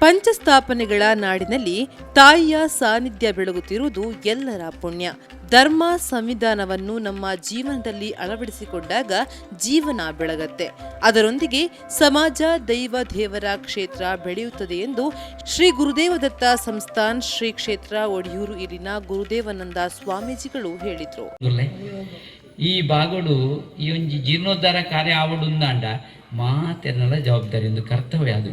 ಪಂಚಸ್ಥಾಪನೆಗಳ ನಾಡಿನಲ್ಲಿ ತಾಯಿಯ ಸಾನ್ನಿಧ್ಯ ಬೆಳಗುತ್ತಿರುವುದು ಎಲ್ಲರ ಪುಣ್ಯ. ಧರ್ಮ ಸಂವಿಧಾನವನ್ನು ನಮ್ಮ ಜೀವನದಲ್ಲಿ ಅಳವಡಿಸಿಕೊಂಡಾಗ ಜೀವನ ಬೆಳಗತ್ತೆ. ಅದರೊಂದಿಗೆ ಸಮಾಜ, ದೈವ, ದೇವರ ಕ್ಷೇತ್ರ ಬೆಳೆಯುತ್ತದೆ ಎಂದು ಶ್ರೀ ಗುರುದೇವದತ್ತ ಸಂಸ್ಥಾನ್ ಶ್ರೀ ಕ್ಷೇತ್ರ ಒಡಿಯೂರು ಇಲ್ಲಿನ ಗುರುದೇವಾನಂದ ಸ್ವಾಮೀಜಿಗಳು ಹೇಳಿದರು. ಈ ಬಾಗಡು ಈ ಒಂಜಿ ಜೀರ್ಣೋದ್ಧಾರ ಕಾರ್ಯ ಆವಡುಂದಾಂಡ ಮಾತೆನಲ್ಲ ಜವಾಬ್ದಾರಿ ಒಂದು ಕರ್ತವ್ಯ ಅದು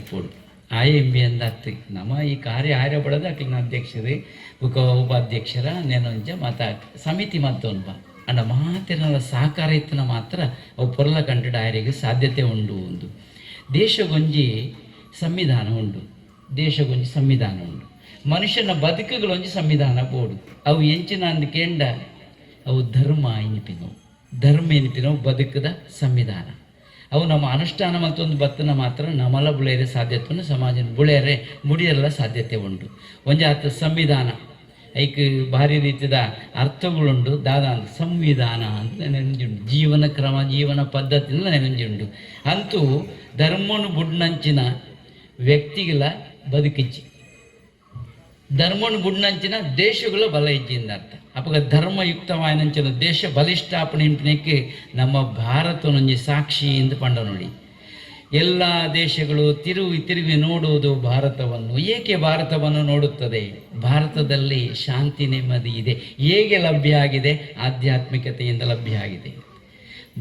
ಆಯ ಎಂ ಅಂದ ಅಂದಾಗ್ತಿ ನಮ್ಮ ಈ ಕಾರ್ಯ ಆರ್ಯ ಬಡದ ಅಕ್ಲಿನ ಅಧ್ಯಕ್ಷರೇ ಉಪ ಉಪಾಧ್ಯಕ್ಷರ ನೆನೊಂಜ ಮತ ಸಮಿತಿ ಮತ್ತೊಂದು ಬಾ. ಅಂಡ ಮಾತಿನ ಸಹಕಾರ ಇತ್ತನ ಮಾತ್ರ ಅವು ಪೊರ್ಲ ಕಂಡ ಆರ್ಯಗೆ ಸಾಧ್ಯತೆ ಉಂಡು ಒಂದು. ದೇಶಗೊಂಜಿ ಸಂವಿಧಾನ ಉಂಡು. ದೇಶಗೊಂಜಿ ಸಂವಿಧಾನ ಉಂಡು. ಮನುಷ್ಯನ ಬದುಕುಗಳೊಂಜಿ ಸಂವಿಧಾನ ಬೋಡು. ಅವು ಎಂಚಿನ ಅಂದ್ ಅವು ಧರ್ಮ ಎನಿಪಿನವು. ಧರ್ಮ ಎನಿಪಿನವು ಬದುಕದ ಸಂವಿಧಾನ. ಅವು ನಮ್ಮ ಅನುಷ್ಠಾನ ಮತ್ತೊಂದು ಬತ್ತನ ಮಾತ್ರ ನಮಲ ಬುಳೆಯರೆ ಸಾಧ್ಯತೆಯನ್ನು ಸಮಾಜ ಬುಳೆಯರೆ ಮುಡಿಯಲ್ಲ ಸಾಧ್ಯತೆ ಉಂಟು. ಒಂಜಿ ಆತ ಸಂವಿಧಾನ, ಐಕ್ ಭಾರಿ ರೀತಿಯ ಅರ್ಥಗಳುಂಡು ದಾದ ಸಂವಿಧಾನ ಅಂತ ನೆನಂಜುಂಡು ಜೀವನ ಕ್ರಮ, ಜೀವನ ಪದ್ಧತಿಯಿಂದ ನೆನಂಜುಂಡು ಅಂತೂ ಧರ್ಮನು ಬುಡ್ನಂಚಿನ ವ್ಯಕ್ತಿಗಳ ಬದುಕಿಚ್ಚಿ. ಧರ್ಮನು ಗುಡ್ನಂಚಿನ ದೇಶಗಳು ಇಜ್ಜಿಂದ ಅರ್ಥ ಅಪಗ ಧರ್ಮಯುಕ್ತವಾಯನಂಚಿನ ದೇಶ ಬಲಿಷ್ಠಾಪಣೆ ಇಂಪಿನಕ್ಕೆ ನಮ್ಮ ಭಾರತನೊಂಜಿ ಸಾಕ್ಷಿ ಎಂದು ಪಂಡ ನೋಡಿ. ಎಲ್ಲ ದೇಶಗಳು ತಿರುವಿ ತಿರುವಿ ನೋಡುವುದು ಭಾರತವನ್ನು. ಏಕೆ ಭಾರತವನ್ನು ನೋಡುತ್ತದೆ? ಭಾರತದಲ್ಲಿ ಶಾಂತಿ ನೆಮ್ಮದಿ ಇದೆ. ಹೇಗೆ ಲಭ್ಯ ಆಗಿದೆ? ಆಧ್ಯಾತ್ಮಿಕತೆಯಿಂದ ಲಭ್ಯ ಆಗಿದೆ.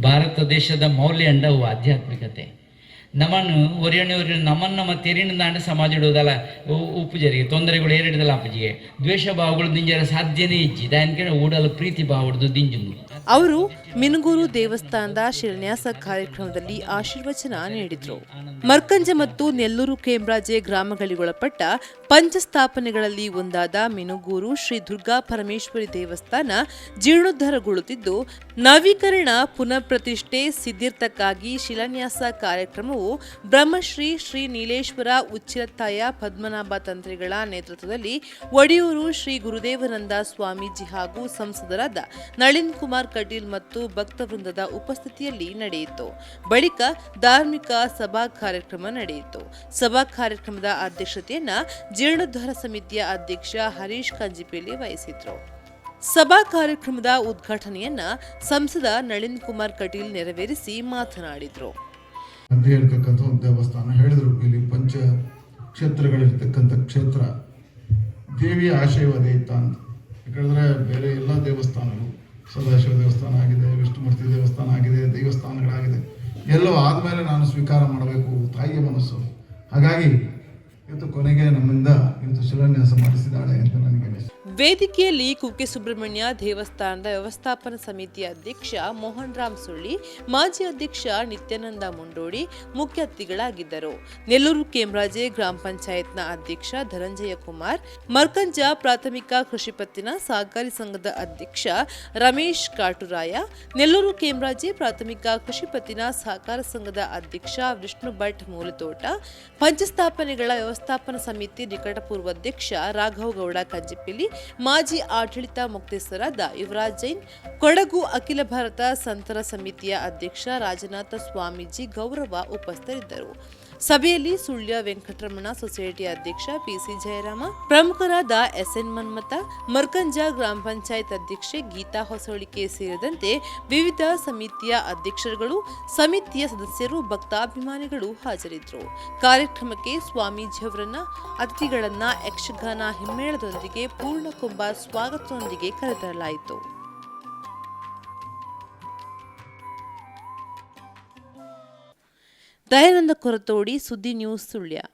ಭಾರತ ದೇಶದ ಮೌಲ್ಯ ಅಂಡವು ಆಧ್ಯಾತ್ಮಿಕತೆ. ನಮ್ಮನ್ನು ಒರಿಯಣಿ ಒರಿಯ ನಮ್ಮನ್ನು ನಮ್ಮ ತೆರಿನಿಂದಾಂಡ ಸಮಾಜ ಇಡುವುದಲ್ಲ ಉಪ್ಪುಜರಿಗೆ ತೊಂದರೆಗಳು ಏರಿಡಿದಲ್ಲ ಅಪ್ಪಜಿಗೆ. ದ್ವೇಷ ಭಾವಗಳು ದಿಂಜರ ಸಾಧ್ಯನೇ ಇಜ್ಜಿ. ದಾನಿಕೆ ಊಡಲು ಪ್ರೀತಿ ಭಾವಡ್ದು ದಿಂಜು ಅವರು ಮಿನುಗೂರು ದೇವಸ್ಥಾನದ ಶಿಲಾನ್ಯಾಸ ಕಾರ್ಯಕ್ರಮದಲ್ಲಿ ಆಶೀರ್ವಚನ ನೀಡಿದರು. ಮರ್ಕಂಜ ಮತ್ತು ನೆಲ್ಲೂರು ಕೇಂಬ್ರಾಜೆ ಗ್ರಾಮಗಳಿಗೊಳಪಟ್ಟ ಪಂಚಸ್ಥಾಪನೆಗಳಲ್ಲಿ ಒಂದಾದ ಮಿನುಗೂರು ಶ್ರೀ ದುರ್ಗಾ ಪರಮೇಶ್ವರಿ ದೇವಸ್ಥಾನ ಜೀರ್ಣೋದ್ಧಾರಗೊಳ್ಳುತ್ತಿದ್ದು, ನವೀಕರಣ ಪುನಃ ಪ್ರತಿಷ್ಠೆ ಸಿದ್ಧಿರ್ಥಕ್ಕಾಗಿ ಶಿಲಾನ್ಯಾಸ ಕಾರ್ಯಕ್ರಮವು ಬ್ರಹ್ಮಶ್ರೀ ಶ್ರೀ ನೀಲೇಶ್ವರ ಉಚ್ಚಿಲತ್ತಾಯ ಪದ್ಮನಾಭ ತಂತ್ರಿಗಳ ನೇತೃತ್ವದಲ್ಲಿ ಒಡಿಯೂರು ಶ್ರೀ ಗುರುದೇವನಂದ ಸ್ವಾಮೀಜಿ ಹಾಗೂ ಸಂಸದರಾದ ನಳಿನ್ ಕುಮಾರ್ ಕಟೀಲ್ ಮತ್ತು ಭಕ್ತವೃಂದದ ಉಪಸ್ಥಿತಿಯಲ್ಲಿ ನಡೆಯಿತು. ಬಳಿಕ ಧಾರ್ಮಿಕ ಸಭಾ ಕಾರ್ಯಕ್ರಮ ನಡೆಯಿತು. ಸಭಾ ಕಾರ್ಯಕ್ರಮದ ಅಧ್ಯಕ್ಷತೆಯನ್ನ ಜೀರ್ಣೋದ್ಧಾರ ಸಮಿತಿಯ ಅಧ್ಯಕ್ಷ ಹರೀಶ್ ಕಂಜಿಪೇಲಿ ವಹಿಸಿದ್ರು. ಸಭಾ ಕಾರ್ಯಕ್ರಮದ ಉದ್ಘಾಟನೆಯನ್ನ ಸಂಸದ ನಳಿನ್ ಕುಮಾರ್ ಕಟೀಲ್ ನೆರವೇರಿಸಿ ಮಾತನಾಡಿದ್ರು. ಮಧ್ಯೆ ಹೇಳ್ತಕ್ಕಂಥ ಒಂದು ದೇವಸ್ಥಾನ. ಹೇಳಿದರು, ಇಲ್ಲಿ ಪಂಚ ಕ್ಷೇತ್ರಗಳಿರ್ತಕ್ಕಂಥ ಕ್ಷೇತ್ರ. ದೇವಿಯ ಆಶಯವಾದ ಇತ್ತ ಅಂತ. ಯಾಕಂದ್ರೆ ಬೇರೆ ಎಲ್ಲ ದೇವಸ್ಥಾನಗಳು, ಸದಾಶಿವ ದೇವಸ್ಥಾನ ಆಗಿದೆ, ವಿಷ್ಣುಮೂರ್ತಿ ದೇವಸ್ಥಾನ ಆಗಿದೆ, ದೇವಸ್ಥಾನಗಳಾಗಿದೆ. ಎಲ್ಲವೂ ಆದಮೇಲೆ ನಾನು ಸ್ವೀಕಾರ ಮಾಡಬೇಕು ತಾಯಿಯ ಮನಸ್ಸು. ಹಾಗಾಗಿ ವೇದಿಕೆಯಲ್ಲಿ ಕುಕ್ಕೆ ಸುಬ್ರಹ್ಮಣ್ಯ ದೇವಸ್ಥಾನದ ವ್ಯವಸ್ಥಾಪನಾ ಸಮಿತಿ ಅಧ್ಯಕ್ಷ ಮೋಹನ್ ರಾಮ್ ಸುಳ್ಳಿ, ಮಾಜಿ ಅಧ್ಯಕ್ಷ ನಿತ್ಯಾನಂದ ಮುಂಡೋಡಿ ಮುಖ್ಯ ಅತಿಥಿಗಳಾಗಿದ್ದರು. ನೆಲ್ಲೂರು ಕೇಂಬ್ರಾಜೆ ಗ್ರಾಮ ಪಂಚಾಯತ್ನ ಅಧ್ಯಕ್ಷ ಧನಂಜಯ ಕುಮಾರ್, ಮರ್ಕಂಜ ಪ್ರಾಥಮಿಕ ಕೃಷಿ ಪತ್ತಿನ ಸಹಕಾರಿ ಸಂಘದ ಅಧ್ಯಕ್ಷ ರಮೇಶ್ ಕಾಟುರಾಯ, ನೆಲ್ಲೂರು ಕೇಂಬ್ರಾಜೆ ಪ್ರಾಥಮಿಕ ಕೃಷಿ ಪತ್ತಿನ ಸಹಕಾರ ಸಂಘದ ಅಧ್ಯಕ್ಷ ವಿಷ್ಣು ಭಟ್ ಮೂಲತೋಟ, ಪಂಚಸ್ಥಾಪನೆಗಳ ವ್ಯವಸ್ಥಾಪನಾ ಸಮಿತಿ ನಿಕಟಪೂರ್ವ ಅಧ್ಯಕ್ಷ ರಾಘವ್ ಗೌಡ ಕಂಜಿಪಿಲಿ ಮಾಜಿ ಆಡಳಿತ ಮುಕ್ತೇಸರಾದ ಯುವರಾಜ್ ಜೈನ್, ಕೊಡಗು ಅಖಿಲ ಭಾರತ ಸಂತರ ಸಮಿತಿಯ ಅಧ್ಯಕ್ಷ ರಾಜನಾಥ ಸ್ವಾಮೀಜಿ ಗೌರವ ಉಪಸ್ಥಿತರಿದ್ದರು. ಸಭೆಯಲ್ಲಿ ಸುಳ್ಯ ವೆಂಕಟರಮಣ ಸೊಸೈಟಿ ಅಧ್ಯಕ್ಷ ಪಿಸಿ ಜಯರಾಮ, ಪ್ರಮುಖರಾದ ಎಸ್ಎನ್ ಮನ್ಮತ ಮರ್ಕಂಜ ಗ್ರಾಮ ಪಂಚಾಯತ್ ಅಧ್ಯಕ್ಷೆ ಗೀತಾ ಹೊಸಳಿಕೆ ಸೇರಿದಂತೆ ವಿವಿಧ ಸಮಿತಿಯ ಅಧ್ಯಕ್ಷರುಗಳು, ಸಮಿತಿಯ ಸದಸ್ಯರು, ಭಕ್ತಾಭಿಮಾನಿಗಳು ಹಾಜರಿದ್ದರು. ಕಾರ್ಯಕ್ರಮಕ್ಕೆ ಸ್ವಾಮೀಜಿಯವರನ್ನ ಅತಿಥಿಗಳನ್ನ ಯಕ್ಷಗಾನ ಹಿಮ್ಮೇಳದೊಂದಿಗೆ ಪೂರ್ಣಕುಂಭ ಸ್ವಾಗತದೊಂದಿಗೆ ಕರೆತರಲಾಯಿತು. ದಯಾನಂದ ಕೊರತೋಡಿ ಸುದ್ದಿ ನ್ಯೂಸ್ ಸುಳ್ಯ